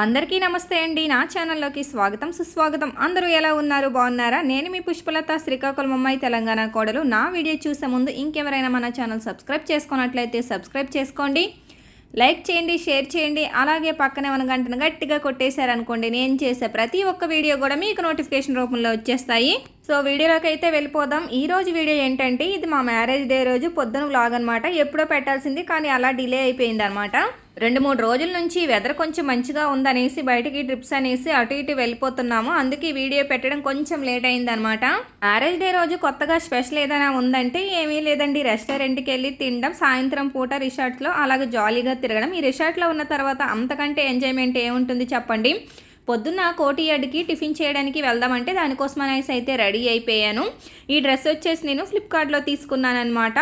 అందరికీ నమస్తే అండి. నా ఛానల్లోకి స్వాగతం సుస్వాగతం. అందరూ ఎలా ఉన్నారు? బాగున్నారా? నేను మీ పుష్పలత శ్రీకాకుళం అమ్మాయి తెలంగాణ కోడలు. నా వీడియో చూసే ముందు ఇంకెవరైనా మన ఛానల్ సబ్స్క్రైబ్ చేసుకున్నట్లయితే సబ్స్క్రైబ్ చేసుకోండి. లైక్ చేయండి షేర్ చేయండి. అలాగే పక్కనే ఉన్న గంటను గట్టిగా కొట్టేశారనుకోండి. నేను చేసే ప్రతి ఒక్క వీడియో కూడా మీకు నోటిఫికేషన్ రూపంలో వచ్చేస్తాయి. సో వీడియోలోకి అయితే వెళ్ళిపోదాం. ఈ రోజు వీడియో ఏంటంటే ఇది మా మ్యారేజ్ డే రోజు పొద్దున వ్లాగ్ అనమాట ఎప్పుడో పెట్టాల్సింది కానీ అలా డిలే అయిపోయింది అనమాట రెండు మూడు రోజుల నుంచి వెదర్ కొంచెం మంచిగా ఉందనేసి బయటికి ట్రిప్స్ అనేసి అటు ఇటు వెళ్ళిపోతున్నాము. అందుకే వీడియో పెట్టడం కొంచెం లేట్ అయింది అనమాట మ్యారేజ్ డే రోజు కొత్తగా స్పెషల్ ఏదైనా ఉందంటే ఏమీ లేదండి. రెస్టారెంట్కి వెళ్ళి తినడం సాయంత్రం పూట రిసార్ట్లో అలాగే జాలీగా తిరగడం. ఈ రిసార్ట్లో ఉన్న తర్వాత అంతకంటే ఎంజాయ్మెంట్ ఏముంటుంది చెప్పండి? పొద్దున్న కోటియాడ్కి టిఫిన్ చేయడానికి వెళ్దామంటే దానికోసం అనేసి అయితే రెడీ అయిపోయాను. ఈ డ్రెస్ వచ్చేసి నేను ఫ్లిప్కార్ట్లో తీసుకున్నాను అనమాట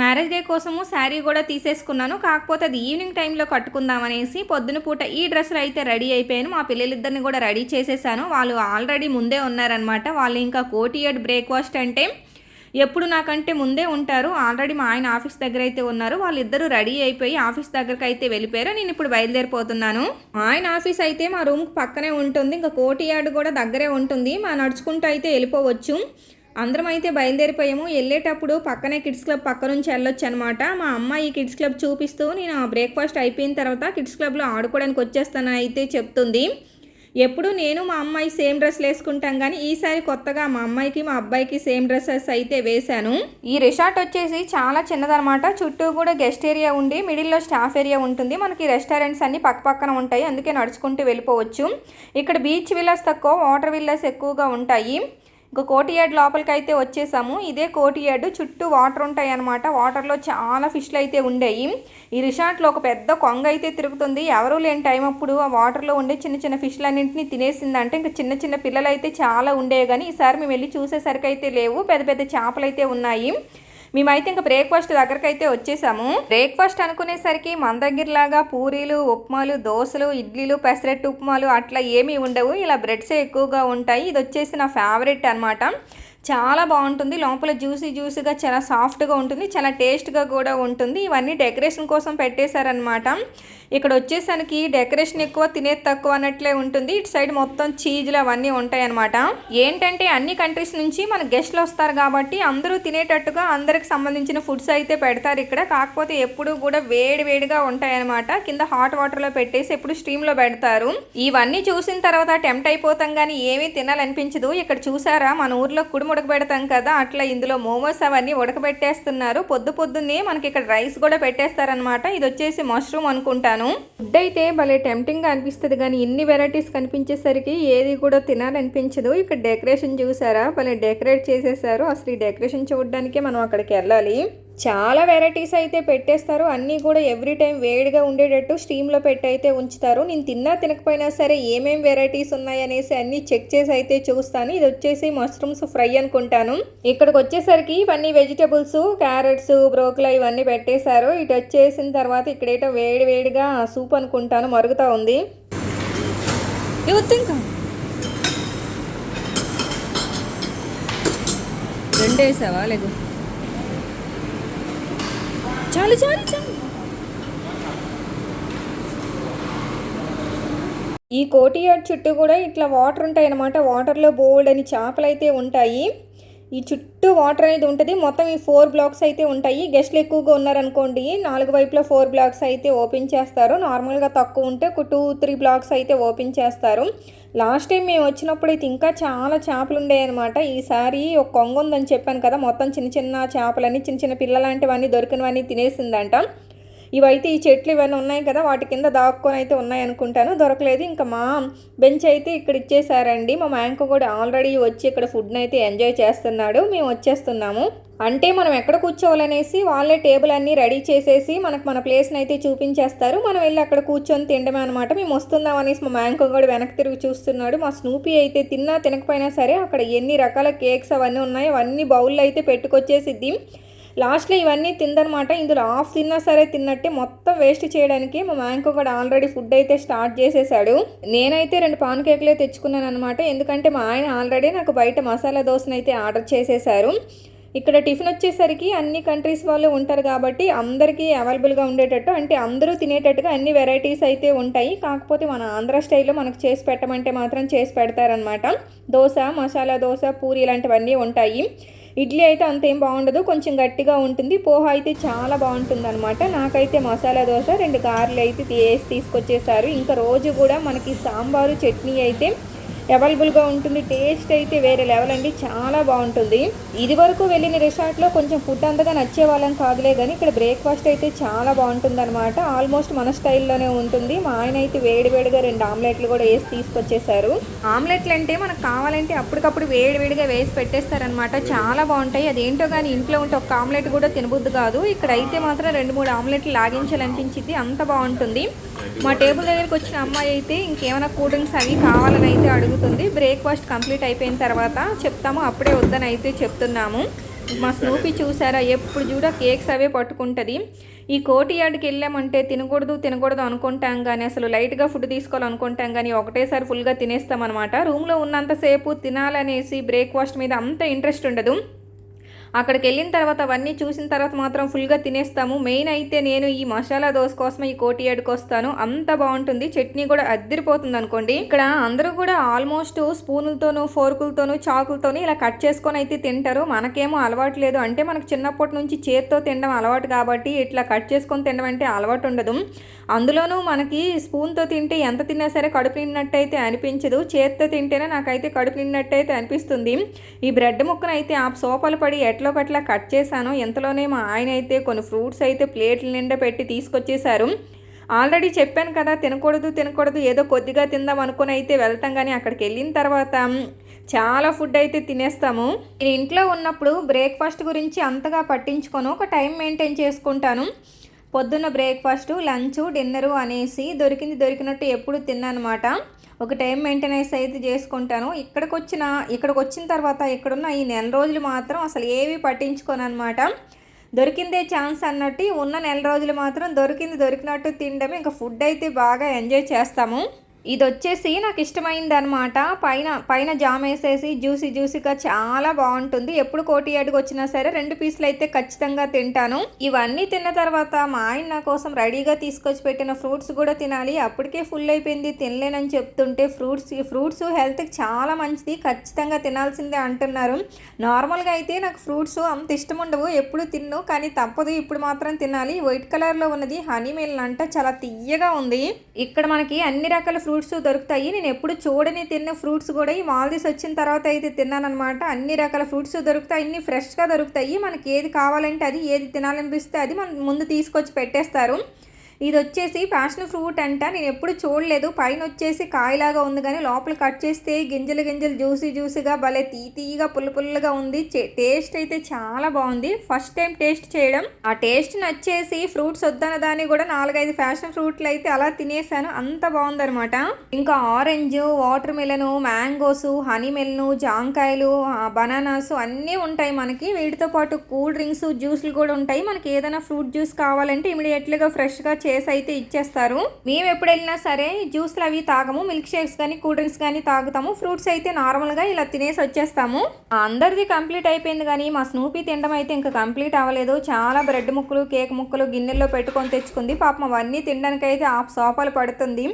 మ్యారేజ్ డే కోసము శారీ కూడా తీసేసుకున్నాను. కాకపోతే అది ఈవినింగ్ టైంలో కట్టుకుందాం అనేసి పొద్దున పూట ఈ డ్రెస్సులు అయితే రెడీ అయిపోయాను. మా పిల్లలిద్దరిని కూడా రెడీ చేసేసాను. వాళ్ళు ఆల్రెడీ ముందే ఉన్నారనమాట వాళ్ళు ఇంకా కోటియడ్ బ్రేక్ఫాస్ట్ అంటే ఎప్పుడు నాకంటే ముందే ఉంటారు. ఆల్రెడీ మా ఆయన ఆఫీస్ దగ్గర అయితే ఉన్నారు. వాళ్ళిద్దరూ రెడీ అయిపోయి ఆఫీస్ దగ్గరకు అయితే వెళ్ళిపోయారు. నేను ఇప్పుడు బయలుదేరిపోతున్నాను. ఆయన ఆఫీస్ అయితే మా రూమ్ పక్కనే ఉంటుంది. ఇంకా కోటియాడ్ కూడా దగ్గరే ఉంటుంది. మా నడుచుకుంటూ అయితే వెళ్ళిపోవచ్చు. అందరం అయితే బయలుదేరిపోయాము. వెళ్ళేటప్పుడు పక్కనే కిడ్స్ క్లబ్ పక్క నుంచి వెళ్ళొచ్చు అనమాట మా అమ్మాయి కిడ్స్ క్లబ్ చూపిస్తూ నేను బ్రేక్ఫాస్ట్ అయిపోయిన తర్వాత కిడ్స్ క్లబ్లో ఆడుకోవడానికి వచ్చేస్తానని అయితే చెప్తుంది. ఎప్పుడు నేను మా అమ్మాయి సేమ్ డ్రెస్లు వేసుకుంటాం కానీ ఈసారి కొత్తగా మా అమ్మాయికి మా అబ్బాయికి సేమ్ డ్రెస్సెస్ అయితే వేశాను. ఈ రిసార్ట్ వచ్చేసి చాలా చిన్నదనమాట. చుట్టూ కూడా గెస్ట్ ఏరియా ఉండి మిడిల్లో స్టాఫ్ ఏరియా ఉంటుంది. మనకి రెస్టారెంట్స్ అన్ని పక్క పక్కన ఉంటాయి. అందుకే నడుచుకుంటూ వెళ్ళిపోవచ్చు. ఇక్కడ బీచ్ విల్లాస్ తక్కువ వాటర్ విల్లాస్ ఎక్కువగా ఉంటాయి. ఇంకా కోటియాడ్ లోపలికి అయితే వచ్చేసాము. ఇదే కోటియాడ్ చుట్టూ వాటర్ ఉంటాయి అనమాట వాటర్లో చాలా ఫిష్లు అయితే ఉండేవి ఈ రిసార్ట్లో ఒక పెద్ద కొంగ అయితే తిరుగుతుంది. ఎవరూ లేని టైం అప్పుడు ఆ వాటర్లో ఉండే చిన్న చిన్న ఫిష్లన్నింటినీ తినేసిందంటే ఇంకా చిన్న చిన్న పిల్లలు అయితే చాలా ఉండేవి. కానీ ఈసారి మేము వెళ్ళి చూసేసరికి అయితే లేవు. పెద్ద పెద్ద చేపలు అయితే ఉన్నాయి. మేమైతే ఇంకా బ్రేక్ఫాస్ట్ దగ్గరకు అయితే వచ్చేసాము. బ్రేక్ఫాస్ట్ అనుకునేసరికి మన దగ్గరలాగా పూరీలు ఉప్మాలు దోశలు ఇడ్లీలు పెసరెట్టు ఉప్మాలు అట్లా ఏమీ ఉండవు. ఇలా బ్రెడ్సే ఎక్కువగా ఉంటాయి. ఇది వచ్చేసి నా ఫేవరెట్ అనమాట చాలా బాగుంటుంది. లోపల జ్యూసీ జ్యూసీగా చాలా సాఫ్ట్గా ఉంటుంది. చాలా టేస్ట్గా కూడా ఉంటుంది. ఇవన్నీ డెకరేషన్ కోసం పెట్టేశారనమాట ఇక్కడ వచ్చేసరికి డెకరేషన్ ఎక్కువ తినేది తక్కువ అన్నట్లే ఉంటుంది. ఇటు సైడ్ మొత్తం చీజ్లు అవన్నీ ఉంటాయి అనమాట ఏంటంటే అన్ని కంట్రీస్ నుంచి మన గెస్ట్లు వస్తారు కాబట్టి అందరూ తినేటట్టుగా అందరికి సంబంధించిన ఫుడ్స్ అయితే పెడతారు ఇక్కడ. కాకపోతే ఎప్పుడు కూడా వేడి వేడిగా ఉంటాయి అనమాట కింద హాట్ వాటర్లో పెట్టేసి ఎప్పుడు స్టీమ్లో పెడతారు. ఇవన్నీ చూసిన తర్వాత టెంప్ట్ అయిపోతాం కానీ ఏమీ తినాలనిపించదు. ఇక్కడ చూసారా? మన ఊర్లో కుడి ఉడకబెడతాం కదా అట్లా ఇందులో మోమోస్ అవన్నీ ఉడకబెట్టేస్తున్నారు. పొద్దు పొద్దున్నే మనకి ఇక్కడ రైస్ కూడా పెట్టేస్తారనమాట ఇది వచ్చేసి మష్రూమ్ అనుకుంటాను. ఫుడ్ అయితే భలే టెంప్టింగ్గా అనిపిస్తుంది కానీ ఇన్ని వెరైటీస్ కనిపించేసరికి ఏది కూడా తినాలనిపించదు. ఇక్కడ డెకరేషన్ చూసారా? భలే డెకరేట్ చేసేసారు. అసలు ఈ డెకరేషన్ చూడడానికే మనం అక్కడికి వెళ్ళాలి. చాలా వెరైటీస్ అయితే పెట్టేస్తారు. అన్నీ కూడా ఎవ్రీ టైం వేడిగా ఉండేటట్టు స్టీమ్లో పెట్టి అయితే ఉంచుతారు. నేను తిన్నా తినకపోయినా సరే ఏమేం వెరైటీస్ ఉన్నాయనేసి అన్నీ చెక్ చేసి అయితే చూస్తాను. ఇది వచ్చేసి మష్రూమ్స్ ఫ్రై అనుకుంటాను. ఇక్కడికి వచ్చేసరికి ఇవన్నీ వెజిటబుల్స్ క్యారెట్స్ బ్రోకలా ఇవన్నీ పెట్టేశారు. ఇటు వచ్చేసిన తర్వాత ఇక్కడేటో వేడి వేడిగా సూప్ అనుకుంటాను. మరుగుతూ ఉంది. ఇంకా రెండేసావా లేదు చాలు చాలు చాలు. ఈ కోటియాడ్ చుట్టూ కూడా ఇట్లా వాటర్ ఉంటాయి అన్నమాట వాటర్లో బోల్డ్ అని చేపలు అయితే ఉంటాయి. ఈ చుట్టూ వాటర్ అనేది ఉంటుంది. మొత్తం ఈ ఫోర్ బ్లాక్స్ అయితే ఉంటాయి. గెస్ట్లు ఎక్కువగా ఉన్నారనుకోండి నాలుగు వైపులో ఫోర్ బ్లాక్స్ అయితే ఓపెన్ చేస్తారు. నార్మల్గా తక్కువ ఉంటే ఒక టూ త్రీ బ్లాక్స్ అయితే ఓపెన్ చేస్తారు. లాస్ట్ టైం మేము వచ్చినప్పుడు అయితే ఇంకా చాలా చేపలు ఉండేవి అనమాట ఈసారి ఒక కొంగ ఉందని చెప్పాను కదా మొత్తం చిన్న చిన్న చేపలని చిన్న చిన్న పిల్లలాంటివన్నీ దొరికినవన్నీ తినేసిందంట. ఇవైతే ఈ చెట్లు ఇవన్నీ ఉన్నాయి కదా వాటి కింద దాక్కొని అయితే ఉన్నాయి అనుకుంటాను. దొరకలేదు. ఇంకా మా బెంచ్ అయితే ఇక్కడ ఇచ్చేసారండి మా మ్యాంకు కూడా ఆల్రెడీ వచ్చి ఇక్కడ ఫుడ్ని అయితే ఎంజాయ్ చేస్తున్నాడు. మేము వచ్చేస్తున్నాము. అంటే మనం ఎక్కడ కూర్చోవాలనేసి వాళ్ళే టేబుల్ అన్నీ రెడీ చేసేసి మనకు మన ప్లేస్ని అయితే చూపించేస్తారు. మనం వెళ్ళి అక్కడ కూర్చొని తినడమే అనమాట మేము వస్తున్నాం అనేసి మా మ్యాంకో కూడా వెనక్కి తిరిగి చూస్తున్నాడు. మా స్నూపీ అయితే తిన్నా తినకపోయినా సరే అక్కడ ఎన్ని రకాల కేక్స్ అవన్నీ ఉన్నాయో అవన్నీ బౌల్లో అయితే పెట్టుకొచ్చేసిద్ది. లాస్ట్లో ఇవన్నీ తిందనమాట. ఇందులో హాఫ్ తిన్నా సరే తిన్నట్టే మొత్తం వేస్ట్ చేయడానికి మా మ్యాంకో కూడా ఆల్రెడీ ఫుడ్ అయితే స్టార్ట్ చేసేసాడు. నేనైతే రెండు పాన్ కేకులే తెచ్చుకున్నాను అనమాట ఎందుకంటే మా ఆయన ఆల్రెడీ నాకు బయట మసాలా దోశను అయితే ఆర్డర్ చేసేసారు. ఇక్కడ టిఫిన్ వచ్చేసరికి అన్ని కంట్రీస్ వాళ్ళు ఉంటారు కాబట్టి అందరికీ అవైలబుల్గా ఉండేటట్టు అంటే అందరూ తినేటట్టుగా అన్ని వెరైటీస్ అయితే ఉంటాయి. కాకపోతే మన ఆంధ్ర స్టైల్లో మనకు చేసి పెట్టమంటే మాత్రం చేసి పెడతారనమాట. దోశ మసాలా దోశ పూరి ఇలాంటివన్నీ ఉంటాయి. ఇడ్లీ అయితే అంతేం బాగుండదు కొంచెం గట్టిగా ఉంటుంది. పోహ అయితే చాలా బాగుంటుంది అనమాట నాకైతే మసాలా దోశ రెండు గారెలు అయితే వేసి తీసుకొచ్చేసారు. ఇంకా రోజు కూడా మనకి సాంబారు చట్నీ అయితే అవైలబుల్గా ఉంటుంది. టేస్ట్ అయితే వేరే లెవెల్ అండి. చాలా బాగుంటుంది. ఇది వరకు వెళ్ళిన రిసార్ట్లో కొంచెం ఫుడ్ అంతగా నచ్చే వాళ్ళని కాదులే కానీ ఇక్కడ బ్రేక్ఫాస్ట్ అయితే చాలా బాగుంటుంది అనమాట ఆల్మోస్ట్ మన స్టైల్లోనే ఉంటుంది. మా ఆయన అయితే వేడివేడిగా రెండు ఆమ్లెట్లు కూడా వేసి తీసుకొచ్చేసారు. ఆమ్లెట్లు అంటే మనకు కావాలంటే అప్పటికప్పుడు వేడివేడిగా వేసి పెట్టేస్తారనమాట చాలా బాగుంటాయి. అదేంటో కానీ ఇంట్లో ఉంటే ఒక ఆమ్లెట్ కూడా తినబుద్దు కాదు. ఇక్కడ అయితే మాత్రం రెండు మూడు ఆమ్లెట్లు లాగించాలనిపించింది. అంత బాగుంటుంది. మా టేబుల్ దగ్గరికి వచ్చిన అమ్మాయి అయితే ఇంకేమైనా కూల్ డ్రింక్స్ అవి కావాలని అయితే అడుగుతుంది. బ్రేక్ఫాస్ట్ కంప్లీట్ అయిపోయిన తర్వాత చెప్తాము అప్పుడే వద్దని అయితే చెప్తున్నాము. మా స్నూపి చూసారా ఎప్పుడు చూడ కేక్స్ అవే పట్టుకుంటుంది. ఈ కోటి యార్డ్కి వెళ్ళామంటే తినకూడదు తినకూడదు అనుకుంటాం కానీ అసలు లైట్గా ఫుడ్ తీసుకోవాలనుకుంటాం కానీ ఒకటేసారి ఫుల్గా తినేస్తాం అనమాట రూమ్లో ఉన్నంతసేపు తినాలనేసి బ్రేక్ఫాస్ట్ మీద అంత ఇంట్రెస్ట్ ఉండదు. అక్కడికి వెళ్ళిన తర్వాత అవన్నీ చూసిన తర్వాత మాత్రం ఫుల్గా తినేస్తాము. మెయిన్ అయితే నేను ఈ మసాలా దోశ కోసం ఈ కోటి వస్తాను. అంత బాగుంటుంది. చట్నీ కూడా అద్దరిపోతుంది అనుకోండి. ఇక్కడ అందరూ కూడా ఆల్మోస్ట్ స్పూన్లతోనూ ఫోర్కులతోనూ చాకులతోనూ ఇలా కట్ చేసుకొని అయితే తింటారు. మనకేమో అలవాటు లేదు. అంటే మనకు చిన్నప్పటి నుంచి చేత్తో తినడం అలవాటు కాబట్టి ఇట్లా కట్ చేసుకొని తినడం అంటే అలవాటు ఉండదు. అందులోనూ మనకి స్పూన్తో తింటే ఎంత తిన్నా సరే కడుపు నిన్నట్టయితే అనిపించదు. చేత్తో తింటేనే నాకైతే కడుపు నిన్నట్టయితే అనిపిస్తుంది. ఈ బ్రెడ్ ముక్కనైతే ఆ సోపలు పడి ఎట్లా పట్ల కట్ చేశాను. ఎంతలోనే మా ఆయన అయితే కొన్ని ఫ్రూట్స్ అయితే ప్లేట్ల నిండా పెట్టి తీసుకొచ్చేసారు ఆల్రెడీ చెప్పాను కదా తినకూడదు తినకూడదు ఏదో కొద్దిగా తిందాం అనుకుని అయితే వెళ్తాం కానీ అక్కడికి వెళ్ళిన తర్వాత చాలా ఫుడ్ అయితే తినేస్తాము. నేను ఇంట్లో ఉన్నప్పుడు బ్రేక్ఫాస్ట్ గురించి అంతగా పట్టించుకోను. ఒక టైం మెయింటైన్ చేసుకుంటాను. పొద్దున్న బ్రేక్ఫాస్ట్ లంచ్ డిన్నరు అనేసి దొరికింది దొరికినట్టు ఎప్పుడు తిన్నానమాట ఒక టైం మెయింటెనెన్స్ అయితే చేసుకుంటాను. ఇక్కడికి వచ్చిన ఇక్కడికి వచ్చిన తర్వాత ఇక్కడున్న ఈ నెల రోజులు మాత్రం అసలు ఏవి పట్టించుకోను అనమాట దొరికిందే ఛాన్స్ అన్నట్టు ఉన్న నెల రోజులు మాత్రం దొరికింది దొరికినట్టు తినడమే. ఇంకా ఫుడ్ అయితే బాగా ఎంజాయ్ చేస్తాము. ఇది వచ్చేసి నాకు ఇష్టమైంది అనమాట పైన పైన జామ్ వేసేసి జ్యూసీ జ్యూసీగా చాలా బాగుంటుంది. ఎప్పుడు కోటి అడుగు వచ్చినా సరే రెండు పీసులు అయితే ఖచ్చితంగా తింటాను. ఇవన్నీ తిన్న తర్వాత మా ఆయన నా కోసం రెడీగా తీసుకొచ్చి పెట్టిన ఫ్రూట్స్ కూడా తినాలి. అప్పటికే ఫుల్ అయిపోయింది. తినలేనని చెప్తుంటే ఫ్రూట్స్ ఫ్రూట్స్ హెల్త్కి చాలా మంచిది. ఖచ్చితంగా తినాల్సిందే అంటున్నారు. నార్మల్గా అయితే నాకు ఫ్రూట్స్ అంత ఇష్టం ఉండవు ఎప్పుడు తిన్ను కానీ తప్పదు. ఇప్పుడు మాత్రం తినాలి. వైట్ కలర్లో ఉన్నది హనీమేల్ అంట చాలా తీయగా ఉంది. ఇక్కడ మనకి అన్ని రకాల ఫ్రూట్స్ ఫ్రూట్స్ దొరుకుతాయి. నేను ఎప్పుడు చూడని తిన్న ఫ్రూట్స్ కూడా ఈ మాల్దీస్ వచ్చిన తర్వాత అయితే తిన్నానమాట అన్ని రకాల ఫ్రూట్స్ దొరుకుతాయి. అన్ని ఫ్రెష్గా దొరుకుతాయి. మనకి ఏది కావాలంటే అది ఏది తినాలనిపిస్తే అది మన ముందు తీసుకొచ్చి పెట్టేస్తారు. ఇది వచ్చేసి ప్యాషన్ ఫ్రూట్ అంట. నేను ఎప్పుడు చూడలేదు. పైన వచ్చేసి కాయలాగా ఉంది కానీ లోపల కట్ చేస్తే గింజలు గింజలు జ్యూసీ జ్యూసీగా భలే తీ తీయగా పుల్ల పుల్లగా ఉంది. టేస్ట్ అయితే చాలా బాగుంది. ఫస్ట్ టైం టేస్ట్ చేయడం. ఆ టేస్ట్ నచ్చేసి ఫ్రూట్స్ వద్దన్న దాన్ని కూడా నాలుగైదు ఫ్యాషన్ ఫ్రూట్లు అయితే అలా తినేసాను. అంత బాగుందనమాట ఇంకా orange watermelon mangoes honey melon జాంకాయలు బనానాస్ అన్నీ ఉంటాయి మనకి. వీటితో పాటు కూల్ డ్రింక్స్ జ్యూస్లు కూడా ఉంటాయి. మనకి ఏదైనా ఫ్రూట్ జ్యూస్ కావాలంటే ఇమీడియట్లీగా ఫ్రెష్గా చేసి అయితే ఇచ్చేస్తారు. మేము ఎప్పుడు వెళ్ళినా సరే జ్యూస్లు అవి తాగము మిల్క్ షేక్స్ కానీ కూల్ డ్రింక్స్ కానీ తాగుతాము. ఫ్రూట్స్ అయితే నార్మల్గా ఇలా తినేసి వచ్చేస్తాము. అందరిది కంప్లీట్ అయిపోయింది కానీ మా స్నూపీ తినడం అయితే ఇంకా కంప్లీట్ అవ్వలేదు. చాలా బ్రెడ్ ముక్కలు కేక్ ముక్కలు గిన్నెల్లో పెట్టుకొని తెచ్చుకుంది. పాపం అవన్నీ తినడానికి అయితే ఆ సోపాలు పడుతుంది.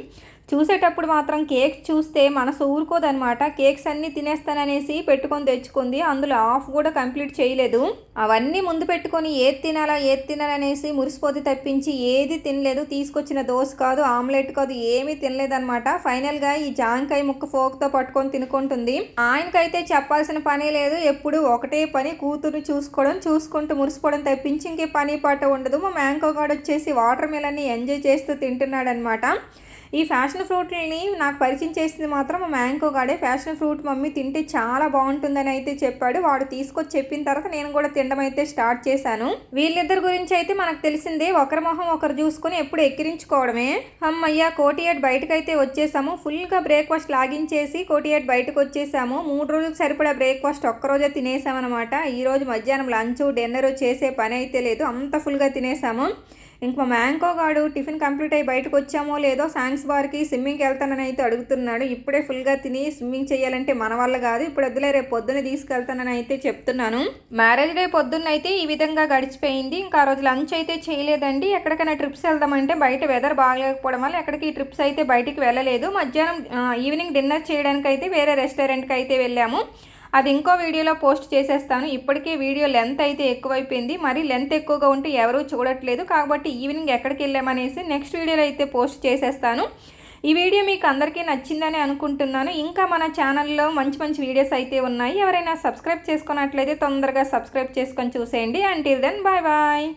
చూసేటప్పుడు మాత్రం కేక్ చూస్తే మనసు ఊరుకోదనమాట కేక్స్ అన్నీ తినేస్తాననేసి పెట్టుకొని తెచ్చుకుంది. అందులో ఆఫ్ కూడా కంప్లీట్ చేయలేదు. అవన్నీ ముందు పెట్టుకొని ఏది తినాలా ఏది తినాలనేసి మురిసిపోతే తప్పించి ఏది తినలేదు. తీసుకొచ్చిన దోశ కాదు ఆమ్లెట్ కాదు ఏమీ తినలేదనమాట ఫైనల్గా ఈ జాంకాయ ముక్క ఫోక్తో పట్టుకొని తినుకుంటుంది. ఆయనకైతే చెప్పాల్సిన పని లేదు. ఎప్పుడు ఒకటే పని కూతురు చూసుకోవడం చూసుకుంటూ మురిసిపోవడం తప్పించి ఇంకే పని పాట ఉండదు. మా మ్యాంకో గాడు వచ్చేసి వాటర్ మిలన్ని ఎంజాయ్ చేస్తూ తింటున్నాడనమాట ఈ ఫ్యాషన్ ఫ్రూట్ని నాకు పరిచయం చేసింది మాత్రం మా మ్యాంగో గాడే. ఫ్యాషన్ ఫ్రూట్ మమ్మీ తింటే చాలా బాగుంటుందని అయితే చెప్పాడు. వాడు తీసుకొచ్చి చెప్పిన తర్వాత నేను కూడా తినడం అయితే స్టార్ట్ చేశాను. వీళ్ళిద్దరి గురించి అయితే మనకు తెలిసిందే. ఒకరి మొహం ఒకరు చూసుకొని ఎప్పుడు ఎక్కిరించుకోవడమే. అమ్మయ్య కోటియాడ్ బయటకైతే అయితే వచ్చేసాము. ఫుల్గా బ్రేక్ఫాస్ట్ లాగించేసి కోటియాడ్ బయటకు వచ్చేసాము. మూడు రోజులకు సరిపడా బ్రేక్ఫాస్ట్ ఒక్కరోజే తినేసామన్నమాట. ఈరోజు మధ్యాహ్నం లంచ్ డిన్నర్ చేసే పని అయితే లేదు. అంత ఫుల్గా తినేసాము. ఇంక మా మ్యాంకో గాడు టిఫిన్ కంప్లీట్ అయ్యి బయటకు వచ్చామో లేదో సాంగ్స్ బార్కి స్విమ్మింగ్కి వెళ్తానని అయితే అడుగుతున్నాడు. ఇప్పుడే ఫుల్గా తిని స్విమ్మింగ్ చేయాలంటే మన వల్ల కాదు. ఇప్పుడు వద్దులే రేపు పొద్దున్నే తీసుకెళ్తానని అయితే చెప్తున్నాను. మ్యారేజ్ డే పొద్దున్న అయితే ఈ విధంగా గడిచిపోయింది. ఇంకా ఆ రోజు లంచ్ అయితే చేయలేదండి. ఎక్కడికైనా ట్రిప్స్ వెళ్దామంటే బయట వెదర్ బాగలేకపోవడం వల్ల ఎక్కడికి ట్రిప్స్ అయితే బయటికి వెళ్ళలేదు. మధ్యాహ్నం ఈవినింగ్ డిన్నర్ చేయడానికి అయితే వేరే రెస్టారెంట్కి అయితే వెళ్ళాము. అది ఇంకో వీడియోలో పోస్ట్ చేసేస్తాను. ఇప్పటికే వీడియో లెంత్ అయితే ఎక్కువైపోయింది. మరి లెంత్ ఎక్కువగా ఉంటే ఎవరూ చూడట్లేదు. కాబట్టి ఈవినింగ్ ఎక్కడికి వెళ్ళామనేసి నెక్స్ట్ వీడియోలో అయితే పోస్ట్ చేసేస్తాను. ఈ వీడియో మీకు అందరికీ నచ్చిందని అనుకుంటున్నాను. ఇంకా మన ఛానల్లో మంచి మంచి వీడియోస్ అయితే ఉన్నాయి. ఎవరైనా సబ్స్క్రైబ్ చేసుకున్నట్లయితే తొందరగా సబ్స్క్రైబ్ చేసుకొని చూసేయండి. Until then bye bye